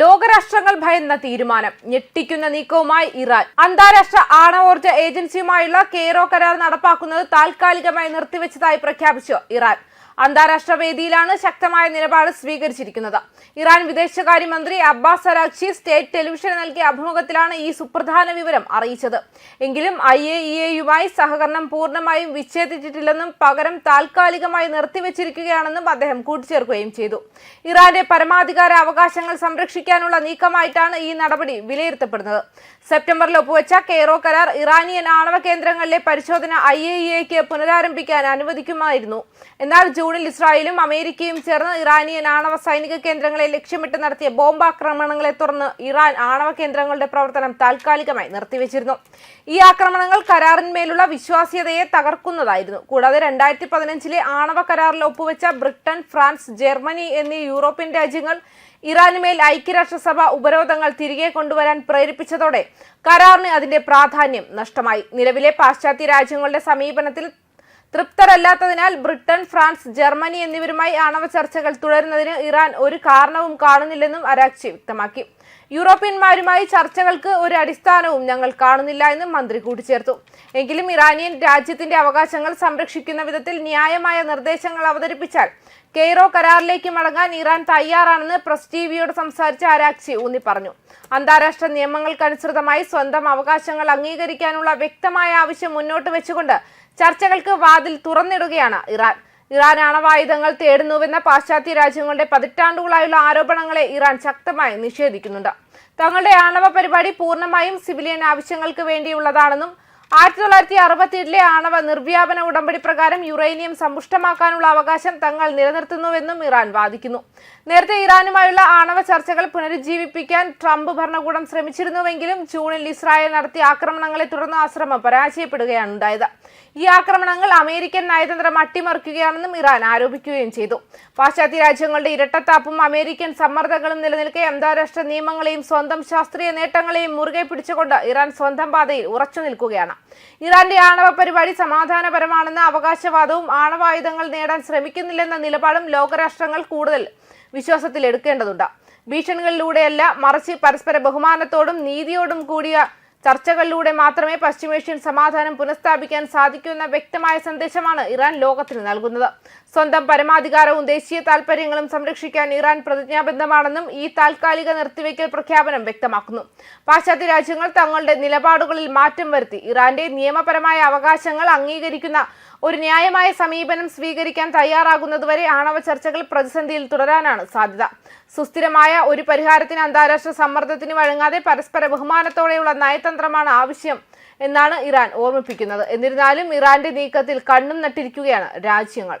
ലോകരാഷ്ട്രങ്ങൾ ഭയന്ന തീരുമാനം. ഞെട്ടിക്കുന്ന നീക്കവുമായി ഇറാൻ. അന്താരാഷ്ട്ര ആണവോർജ ഏജൻസിയുമായുള്ള കെയ്റോ കരാർ നടപ്പാക്കുന്നത് താൽക്കാലികമായി നിർത്തിവെച്ചതായി പ്രഖ്യാപിച്ചു ഇറാൻ. അന്താരാഷ്ട്ര വേദിയിലാണ് ശക്തമായ നിലപാട് സ്വീകരിച്ചിരിക്കുന്നത്. ഇറാൻ വിദേശകാര്യമന്ത്രി അബ്ബാസ് അരാഖ്ചി സ്റ്റേറ്റ് ടെലിവിഷന് നൽകിയ അഭിമുഖത്തിലാണ് ഈ സുപ്രധാന വിവരം അറിയിച്ചത്. എങ്കിലും ഐ എ ഇ എയുമായി സഹകരണം പൂർണമായും വിച്ഛേദിച്ചിട്ടില്ലെന്നും പകരം താൽക്കാലികമായി നിർത്തിവെച്ചിരിക്കുകയാണെന്നും അദ്ദേഹം കൂട്ടിച്ചേർക്കുകയും ചെയ്തു. ഇറാന്റെ പരമാധികാര അവകാശങ്ങൾ സംരക്ഷിക്കാനുള്ള നീക്കമായിട്ടാണ് ഈ നടപടി വിലയിരുത്തപ്പെടുന്നത്. സെപ്റ്റംബറിൽ ഒപ്പുവെച്ച കെയ്റോ കരാർ ഇറാനിയൻ ആണവ കേന്ദ്രങ്ങളിലെ പരിശോധന ഐ എ ഇ എക്ക് പുനരാരംഭിക്കാൻ അനുവദിക്കുമായിരുന്നു. എന്നാൽ ജൂണിൽ ഇസ്രായേലും അമേരിക്കയും ചേർന്ന് ഇറാനിയൻ ആണവ സൈനിക കേന്ദ്രങ്ങളെ ലക്ഷ്യമിട്ട് നടത്തിയ ബോംബാക്രമണങ്ങളെ തുടർന്ന് ഇറാൻ ആണവ കേന്ദ്രങ്ങളുടെ പ്രവർത്തനം താൽക്കാലികമായി നിർത്തിവെച്ചിരുന്നു. ഈ ആക്രമണങ്ങൾ കരാറിന്മേലുള്ള വിശ്വാസ്യതയെ തകർക്കുന്നതായിരുന്നു. കൂടാതെ രണ്ടായിരത്തി പതിനഞ്ചിലെ ആണവ കരാറിൽ ഒപ്പുവെച്ച ബ്രിട്ടൻ ഫ്രാൻസ് ജർമ്മനി എന്നീ യൂറോപ്യൻ രാജ്യങ്ങൾ ഇറാനുമേൽ ഐക്യരാഷ്ട്രസഭ ഉപരോധങ്ങൾ തിരികെ കൊണ്ടുവരാൻ പ്രേരിപ്പിച്ചതോടെ കരാറിന് അതിന്റെ പ്രാധാന്യം നഷ്ടമായി. നിലവിലെ പാശ്ചാത്യ രാജ്യങ്ങളുടെ സമീപനത്തിൽ തൃപ്തരല്ലാത്തതിനാൽ ബ്രിട്ടൻ ഫ്രാൻസ് ജർമ്മനി എന്നിവരുമായി ആണവ ചർച്ചകൾ തുടരുന്നതിന് ഇറാൻ ഒരു കാരണവും കാണുന്നില്ലെന്നും അരാക്ചി വ്യക്തമാക്കി. യൂറോപ്യന്മാരുമായി ചർച്ചകൾക്ക് ഒരു അടിസ്ഥാനവും ഞങ്ങൾ കാണുന്നില്ല എന്നും മന്ത്രി കൂട്ടിച്ചേർത്തു. എങ്കിലും ഇറാനിയൻ രാജ്യത്തിന്റെ അവകാശങ്ങൾ സംരക്ഷിക്കുന്ന വിധത്തിൽ ന്യായമായ നിർദ്ദേശങ്ങൾ അവതരിപ്പിച്ചാൽ കെയ്റോ കരാറിലേക്ക് മടങ്ങാൻ ഇറാൻ തയ്യാറാണെന്ന് പ്രസ് ടിവിയോട് സംസാരിച്ച അരാക്ചി ഊന്നി പറഞ്ഞു. അന്താരാഷ്ട്ര നിയമങ്ങൾക്കനുസൃതമായി സ്വന്തം അവകാശങ്ങൾ അംഗീകരിക്കാനുള്ള വ്യക്തമായ ആവശ്യം മുന്നോട്ട് വെച്ചുകൊണ്ട് ചർച്ചകൾക്ക് വാതിൽ തുറന്നിടുകയാണ് ഇറാൻ. ഇറാൻ ആണവായുധങ്ങൾ തേടുന്നുവെന്ന പാശ്ചാത്യ രാജ്യങ്ങളുടെ പതിറ്റാണ്ടുകളായുള്ള ആരോപണങ്ങളെ ഇറാൻ ശക്തമായി നിഷേധിക്കുന്നുണ്ട്. തങ്ങളുടെ ആണവ പരിപാടി പൂർണമായും സിവിലിയൻ ആവശ്യങ്ങൾക്ക് വേണ്ടിയുള്ളതാണെന്നും ആയിരത്തി തൊള്ളായിരത്തി അറുപത്തിയെട്ടിലെ ആണവ നിർവ്യാപന ഉടമ്പടി പ്രകാരം യുറേനിയം സമ്പുഷ്ടമാക്കാനുള്ള അവകാശം തങ്ങൾ നിലനിർത്തുന്നുവെന്നും ഇറാൻ വാദിക്കുന്നു. നേരത്തെ ഇറാനുമായുള്ള ആണവ ചർച്ചകൾ പുനരുജ്ജീവിപ്പിക്കാൻ ട്രംപ് ഭരണകൂടം ശ്രമിച്ചിരുന്നുവെങ്കിലും ജൂണിൽ ഇസ്രായേൽ നടത്തിയ ആക്രമണങ്ങളെ തുടർന്ന് ആ ശ്രമം പരാജയപ്പെടുകയാണ് ഉണ്ടായത് ഈ ആക്രമണങ്ങൾ അമേരിക്കൻ നയതന്ത്രം അട്ടിമറിക്കുകയാണെന്നും ഇറാൻ ആരോപിക്കുകയും ചെയ്തു. പാശ്ചാത്യ രാജ്യങ്ങളുടെ ഇരട്ടത്താപ്പും അമേരിക്കൻ സമ്മർദ്ദങ്ങളും നിലനിൽക്കെ അന്താരാഷ്ട്ര നിയമങ്ങളെയും സ്വന്തം ശാസ്ത്രീയ നേട്ടങ്ങളെയും മുറുകെ പിടിച്ചുകൊണ്ട് ഇറാൻ സ്വന്തം പാതയിൽ ഉറച്ചു നിൽക്കുകയാണ് ഇറാന്റെ ആണവ പരിപാടി സമാധാനപരമാണെന്ന അവകാശവാദവും ആണവായുധങ്ങൾ നേടാൻ ശ്രമിക്കുന്നില്ലെന്ന നിലപാടും ലോകരാഷ്ട്രങ്ങൾ കൂടുതൽ വിശ്വാസത്തിൽ എടുക്കേണ്ടതുണ്ട്. ഭീഷണികളിലൂടെയല്ല മറിച്ച് പരസ്പര ബഹുമാനത്തോടും നീതിയോടും കൂടിയ ചർച്ചകളിലൂടെ മാത്രമേ പശ്ചിമേഷ്യൻ സമാധാനം പുനഃസ്ഥാപിക്കാൻ സാധിക്കൂ എന്ന വ്യക്തമായ സന്ദേശമാണ് ഇറാൻ ലോകത്തിന് നൽകുന്നത്. സ്വന്തം പരമാധികാരവും ദേശീയ താൽപര്യങ്ങളും സംരക്ഷിക്കാൻ ഇറാൻ പ്രതിജ്ഞാബദ്ധമാണെന്നും ഈ താൽക്കാലിക നിർത്തിവെക്കൽ പ്രഖ്യാപനം വ്യക്തമാക്കുന്നു. പാശ്ചാത്യ രാജ്യങ്ങൾ തങ്ങളുടെ നിലപാടുകളിൽ മാറ്റം വരുത്തി ഇറാന്റെ നിയമപരമായ അവകാശങ്ങൾ അംഗീകരിക്കുന്ന ഒരു ന്യായമായ സമീപനം സ്വീകരിക്കാൻ തയ്യാറാകുന്നതുവരെ ആണവ ചർച്ചകൾ പ്രതിസന്ധിയിൽ തുടരാനാണ് സാധ്യത. സുസ്ഥിരമായ ഒരു പരിഹാരത്തിന് അന്താരാഷ്ട്ര സമ്മർദ്ദത്തിന് വഴങ്ങാതെ പരസ്പര ബഹുമാനത്തോടെയുള്ള നയതന്ത്രമാണ് ആവശ്യം എന്നാണ് ഇറാൻ ഓർമ്മിപ്പിക്കുന്നത്. എന്നിരുന്നാലും ഇറാന്റെ നീക്കത്തിൽ കണ്ണും നട്ടിരിക്കുകയാണ് രാജ്യങ്ങൾ.